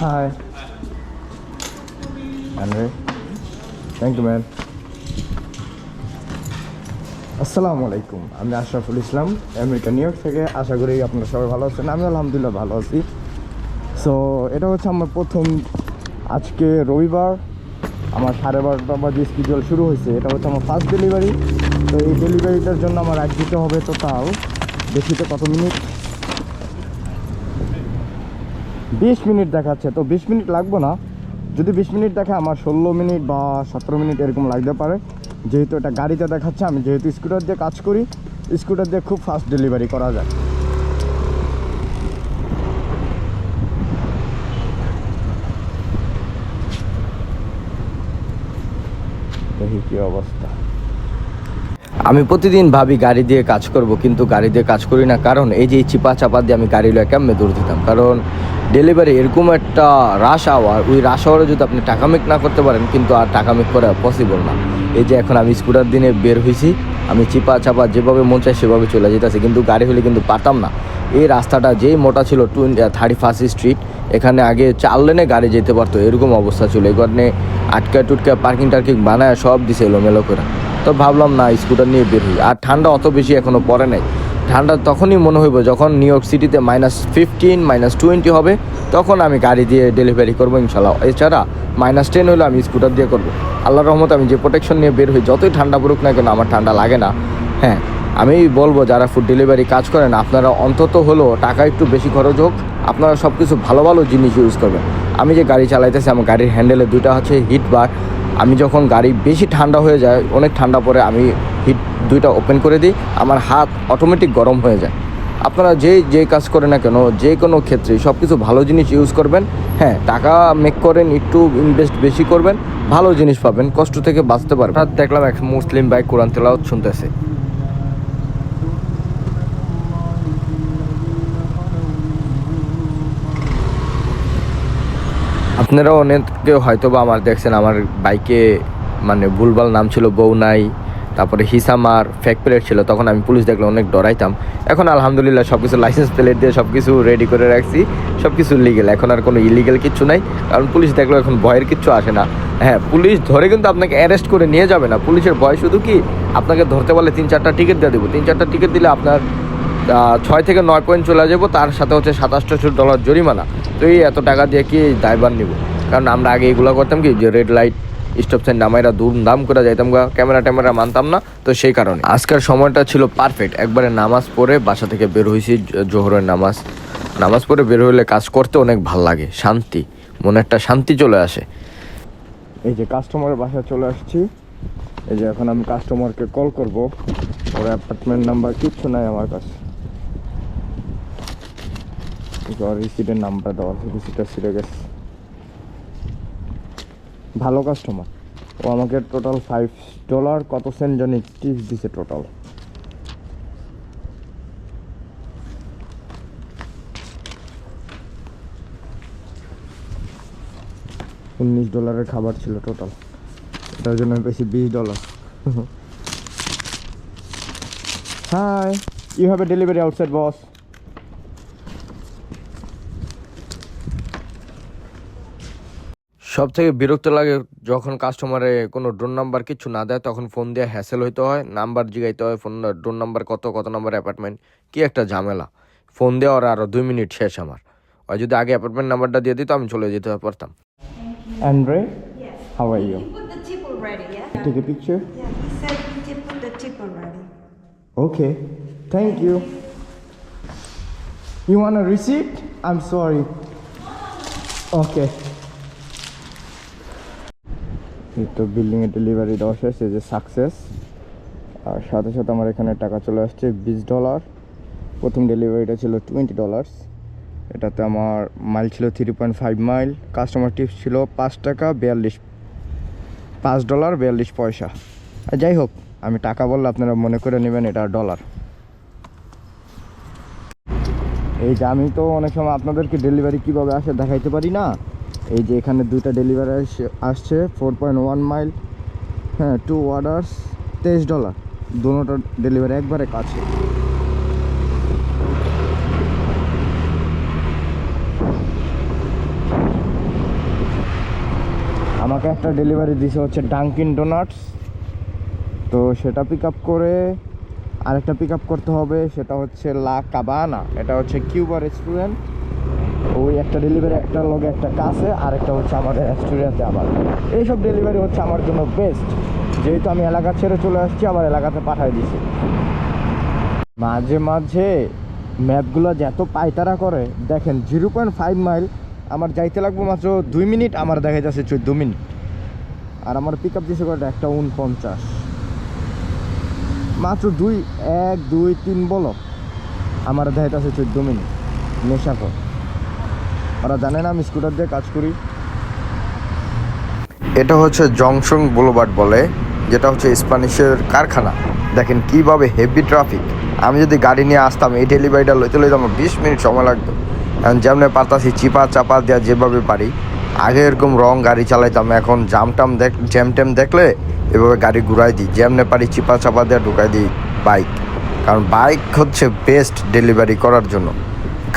Hi. Andre. Thank you, man. আসসালামু আলাইকুম আমি Ashraful Islam America New York থেকে। আশা করি আপনারা সবাই ভালো আছেন। আমি আলহামদুলিল্লাহ ভালো আছি। সো এটা হচ্ছে আমার প্রথম আজকে রবিবার। আমার সাড়ে বারোটা বাজে স্কিডিউল শুরু হয়েছে। এটা হচ্ছে আমার ফার্স্ট ডেলিভারি তো এই ডেলিভারিটার জন্য আমার এক দিতে হবে টোটাল বেশিতে কত মিনিট বিশ মিনিট দেখাচ্ছে। তো বিশ মিনিট লাগবে না। যদি বিশ মিনিট দেখে আমার ষোলো মিনিট বা সতেরো মিনিট এরকম লাগতে পারে। যেহেতু এটা গাড়িতে দেখাচ্ছে, আমি যেহেতু স্কুটার দিয়ে কাজ করি, স্কুটার দিয়ে খুব ফাস্ট ডেলিভারি করা যায়। দেখি কি অবস্থা। আমি প্রতিদিন ভাবি গাড়ি দিয়ে কাজ করব, কিন্তু গাড়ি দিয়ে কাজ করি না। কারণ এই যে চিপা চাপা দিয়ে আমি গাড়ি লয়ে কেমনে দৌড় দিতাম? কারণ ডেলিভারি এরকম একটা রাশ আওয়ার ওই রাশ আওয়ারে যদি আপনি টাকা মেক না করতে পারেন, কিন্তু আর টাকা মেক করা পসিবল না। এই যে এখন আমি স্কুটার দিনে বের হয়েছি আমি চিপা চাপা যেভাবে মন চাই সেভাবে চলে যেতেছি, কিন্তু গাড়ি হলে কিন্তু পারতাম না। এই রাস্তাটা যেই মোটা ছিল টু থার্টি ফার্স্ট স্ট্রিট এখানে আগে চার লেনে গাড়ি যেতে পারতো, এরকম অবস্থা ছিল। কারণে আটকা টুটকা পার্কিং টার্কিং বানায় সব দিছে এলোমেলো করে। তো ভাবলাম, না, স্কুটার নিয়ে বের হই। আর ঠান্ডা অত বেশি এখনও পড়ে নাই। ঠান্ডা তখনই মনে হইব যখন নিউ ইয়র্ক সিটিতে মাইনাস ফিফটিন মাইনাস টোয়েন্টি হবে, তখন আমি গাড়ি দিয়ে ডেলিভারি করব ইনশাল্লাহ এছাড়া মাইনাস টেন হলে আমি স্কুটার দিয়ে করব। আল্লাহর রহমত আমি যে প্রোটেকশন নিয়ে বের হই, যতই ঠান্ডা পড়ুক না কেন, আমার ঠান্ডা লাগে না। হ্যাঁ আমি বলব, যারা ফুড ডেলিভারি কাজ করেন, আপনারা অন্তত হলো টাকা একটু বেশি খরচ হোক। আপনারা সব কিছু ভালো ভালো জিনিস ইউজ করবেন। আমি যে গাড়ি চালাইতেছি, আমার গাড়ির হ্যান্ডেলে দুইটা হচ্ছে হিট বার আমি যখন গাড়ি বেশি ঠান্ডা হয়ে যায়, অনেক ঠান্ডা পরে আমি হিট দুইটা ওপেন করে দিই, আমার হাত অটোমেটিক গরম হয়ে যায়। আপনারা যে যে কাজ করে না কেন, যে কোনো ক্ষেত্রে সব কিছু ভালো জিনিস ইউজ করবেন। হ্যাঁ টাকা মেক করেন, একটু ইনভেস্ট বেশি করবেন, ভালো জিনিস পাবেন, কষ্ট থেকে বাঁচতে পারবেন। দেখলাম এক মুসলিম বাইক কোরআন তেলাও শুনতেছে। আপনারাও অনেকে হয়তো বা আমার দেখছেন, আমার বাইকে মানে ভুলভাল নাম ছিল বউ নাই, তারপরে হিসামার ফেক প্লেট ছিল, তখন আমি পুলিশ দেখলে অনেক ডরাইতাম। এখন আলহামদুলিল্লাহ সব কিছু লাইসেন্স প্লেট দিয়ে সব কিছু রেডি করে রাখছি সব কিছু লিগেল এখন আর কোনো ইলিগেল কিচ্ছু নাই, কারণ পুলিশ দেখলেও এখন ভয়ের কিচ্ছু আসে না। হ্যাঁ পুলিশ ধরে কিন্তু আপনাকে অ্যারেস্ট করে নিয়ে যাবে না। পুলিশের ভয় শুধু কি? আপনাকে ধরতে পারলে তিন চারটা টিকিট দিয়ে দেবো। তিন চারটা টিকিট দিলে আপনার ছয় থেকে নয় পয়েন্ট চলে যাব তার সাথে হচ্ছে সাতাশশো ডলার জরিমানা। তো এই এত টাকা দিয়ে কি দায়ভার নিব? কারণ আমরা আগে এগুলো করতাম কি, যে রেড লাইট স্টপ সাইন নামাইরা দাম করে যাইতাম গা ক্যামেরা ট্যামেরা মানতাম না, তো সেই কারণে। আজকের সময়টা ছিল পারফেক্ট একবারে নামাজ পড়ে বাসা থেকে বের হয়েছি জোহরের নামাজ। নামাজ পড়ে বের হইলে কাজ করতে অনেক ভালো লাগে, শান্তি মনে একটা শান্তি চলে আসে। এই যে কাস্টমারের বাসায় চলে আসছি, এই যে এখন আমি কাস্টমারকে কল করব, ওর অ্যাপার্টমেন্ট নাম্বার কিচ্ছু নাই আমার কাছে। রিসিটের নাম্বার দেওয়া রিসিটটা ছিঁড়ে গেছে। ভালো কাস্টমার ও আমাকে টোটাল ফাইভ ডলার কত সেন্ট জানি টিপস দিছে টোটাল উনিশ ডলারের খাবার ছিল টোটাল এটার জন্য পেয়েছি বিশ dollar hi you have a delivery outside boss সব থেকে বিরক্ত লাগে যখন কাস্টমারে কোনো ড্রোন নাম্বার কিছু না দেয় তখন ফোন দিয়ে হ্যাসেল হইতে হয় নাম্বার জিগাইতে হয় ফোন ড্রোন নাম্বার কত কত নাম্বার অ্যাপার্টমেন্ট কি একটা ঝামেলা। ফোন দেওয়ার আরও দুই মিনিট শেষ আমার। আর যদি আগে অ্যাপার্টমেন্ট নাম্বারটা দিয়ে দিত আমি চলে যেতে পারতাম। Andre. How are you You? Put the yeah? he said you put the tip already. Okay thank you you want a receipt I am sorry okay এই তো বিল্ডিংয়ে ডেলিভারি দেওয়া শেষ, এই যে সাকসেস আর সাথে সাথে আমার এখানে টাকা চলে আসছে বিশ ডলার প্রথম ডেলিভারিটা ছিল টোয়েন্টি ডলার্স এটাতে আমার মাইল ছিল three point five mile customer tips ছিল পাঁচ টাকা বিয়াল্লিশ, পাঁচ ডলার বিয়াল্লিশ পয়সা। আর যাই হোক, আমি টাকা বললে আপনারা মনে করে নেবেন এটা ডলার এই যে আমি তো অনেক সময় আপনাদেরকে ডেলিভারি কীভাবে আসে দেখাইতে পারি না। এই যে এখানে দুইটা ডেলিভারি আসছে ফোর পয়েন্ট ওয়ান মাইল হ্যাঁ টু অর্ডার্স তেইশ ডলার দুটোটা ডেলিভারি একবারে কাছে। আমাকে একটা ডেলিভারি দিছে হচ্ছে ডাঙ্কিন ডোনাটস তো সেটা পিক আপ করে আরেকটা পিক আপ করতে হবে, সেটা হচ্ছে লা কাবানা এটা হচ্ছে কিউবা রেস্টুরেন্ট ওই একটা ডেলিভারি একটা লগে একটা কাছে আর একটা হচ্ছে আমাদের রেস্টুরেন্টে আবার। এইসব ডেলিভারি হচ্ছে আমার জন্য বেস্ট যেহেতু আমি এলাকা ছেড়ে চলে আসছি, আবার এলাকাতে পাঠিয়ে দিছি। মাঝে মাঝে ম্যাপগুলো যে এত পায়তারা করে, দেখেন জিরো পয়েন্ট ফাইভ মাইল আমার যাইতে লাগবো মাত্র দুই মিনিট, আমার দেখা যাচ্ছে চোদ্দ মিনিট। আর আমার পিক আপ দিয়েছে কয়টা? একটা উনপঞ্চাশ মাত্র দুই, এক, দুই, তিন বলো আমার দেখা যাচ্ছে চোদ্দ মিনিট। নেশা কর। ওরা জানে না, আমি স্কুটার দিয়ে কাজ করি। এটা হচ্ছে জংশন বুলোবার্ড বলে, যেটা হচ্ছে স্প্যানিশের কারখানা। দেখেন কীভাবে হেভি ট্রাফিক আমি যদি গাড়ি নিয়ে আসতাম, এই ডেলিভারিটা লইতে লইতে আমার বিশ মিনিট সময় লাগতো। এখন যেমনি পারতাছি, চিপা চাপা দেওয়া যেভাবে পারি, আগে এরকম রং গাড়ি চালাইতাম, এখন জাম টাম দেখ জ্যাম ট্যাম দেখলে এভাবে গাড়ি ঘুরাই দিই। যেমনি পারি চিপা চাপা দেওয়া ঢুকাই দিই বাইক কারণ বাইক হচ্ছে বেস্ট ডেলিভারি করার জন্য।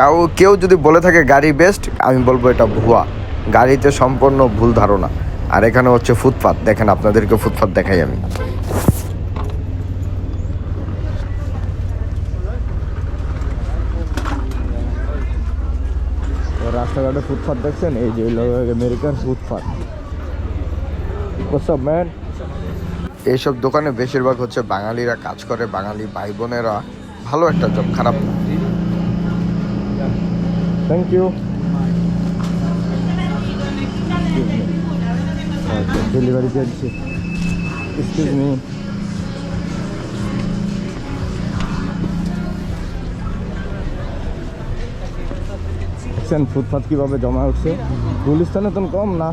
কাউ, কেউ যদি বলে থাকে গাড়ি বেস্ট আমি বলব এটা ভুয়া। গাড়িতে সম্পূর্ণ ভুল ধারণা। আর এখানে হচ্ছে ফুটপাত। দেখেন আপনাদেরকে ফুটপাত দেখাই আমি। রাস্তাঘাটে ফুটপাথ দেখছেন? এই যে ফুটপাথ সব ম্যান এইসব দোকানে বেশিরভাগ হচ্ছে বাঙালিরা কাজ করে, বাঙালি ভাই বোনেরা ভালো একটা জব খারাপ না। থ্যাংক ইউ ডেলিভারি দিয়ে দিচ্ছি এক্সকিউজ মি দেখছেন ফুটপাথ কীভাবে জমা উঠছে গুলিস্তানে তো কম না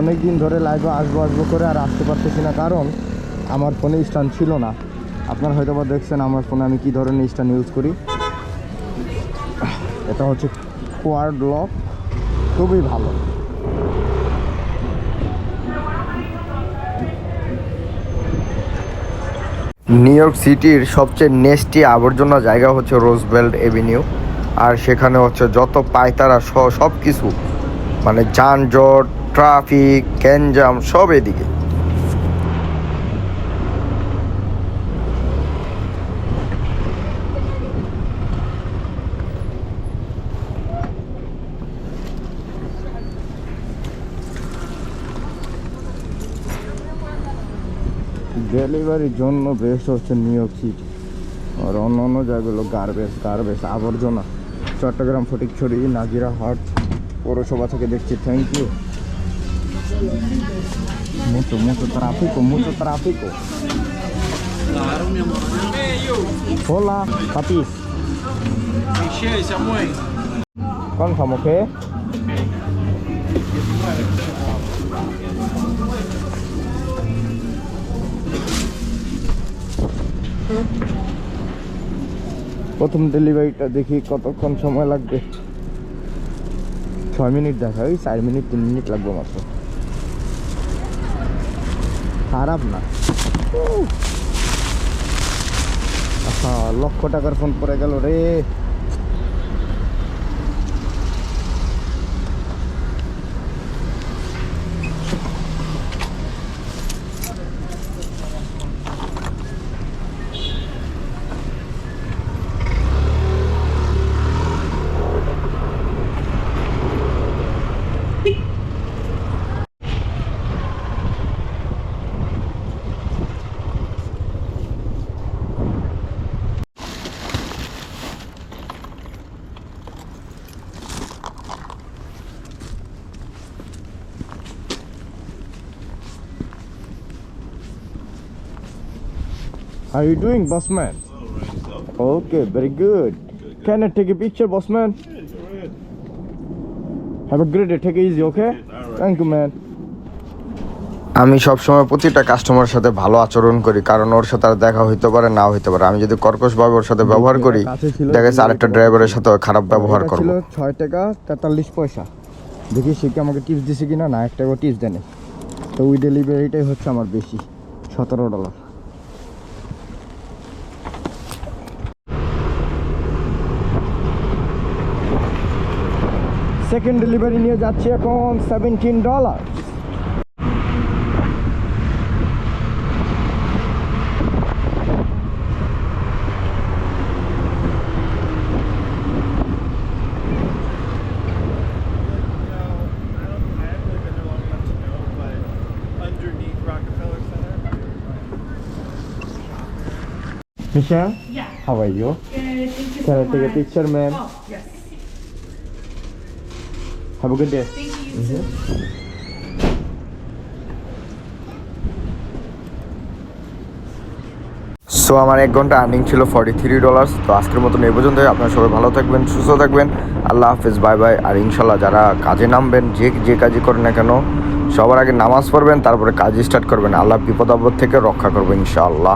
অনেক দিন ধরে লাইভে আসব আসব করে আর আসতে পারতেছি না, কারণ আমার ফোনে স্ট্যান্ড ছিল না। আপনারা হয়তো বা দেখছেন আমার ফোনে আমি কি ধরনের স্ট্যান্ড ইউজ করি। এটা হচ্ছে কোয়ার্ড লক খুবই ভালো। নিউ ইয়র্ক সিটির সবচেয়ে নেস্টি আবর্জনা জায়গা হচ্ছে রোজবেল্ট এভিনিউ আর সেখানে হচ্ছে যত পায়তারা সব কিছু মানে যানজট ট্রাফিক, গ্যাঞ্জাম, সব এদিকে। ডেলিভারির জন্য বেস্ট হচ্ছে নিউ ইয়র্ক সিটি আর অন্য অন্য জায়গাগুলো গার্বেজ গার্বেজ আবর্জনা। চট্টগ্রাম, ফটিকছড়ি, নাজিরা, হাট, পৌরসভা থেকে দেখছি। Thank you mucho, mucho tráfico, mucho tráfico. Claro, mi amor. Hola, papis. Michelle, Samuel. Con como qué? প্রথম ডেলিভারিটা দেখি কতক্ষণ সময় লাগবে ছয় মিনিট দেখা ওই চার মিনিট তিন মিনিট লাগবে মাত্র খারাপ না। লক্ষ টাকার ফোন পড়ে গেল রে। How are you doing, boss man? Right, Okay, very good. Can I take a picture, boss man? Have a great day. Take it easy, okay? Thank you, man. আমি সবসময় প্রতিটা কাস্টমারের সাথে ভালো আচরণ করি কারণ ওর সাথে আর দেখা হইতে পারে নাও হইতে পারে আমি যদি কর্কশভাবে ওর সাথে ব্যবহার করি দেখা যাচ্ছে আরেকটা ড্রাইভারের সাথে খারাপ ব্যবহার করব ছয় টাকা তেতাল্লিশ পয়সা দেখি সে কি আমাকে টিপস দিছে কিনা না এক টাকা টিপস দেয়নি তো ওই ডেলিভারিটাই হচ্ছে আমার বেশি সতেরো ডলার সেকেন্ড ডেলিভারি নিয়ে যাচ্ছি এখন seventeen dollar underneath Rockefeller Center. Michelle, Yeah. how are you? Good. Thank you Can I so take a much. picture, ma'am? Oh, yes. Have a good day. Thank you. you too. So আমার এক ঘণ্টা earning ছিল forty three dollars তো আজকের মতন এই পর্যন্তই আপনারা সবাই ভালো থাকবেন সুস্থ থাকবেন আল্লাহ হাফিজ বাই বাই আর ইনশাল্লাহ যারা কাজে নামবেন যে যে কাজই করেন না কেন সবার আগে নামাজ পড়বেন তারপরে কাজ স্টার্ট করবেন আল্লাহ বিপদ আপদ থেকে রক্ষা করবেন ইনশাআল্লাহ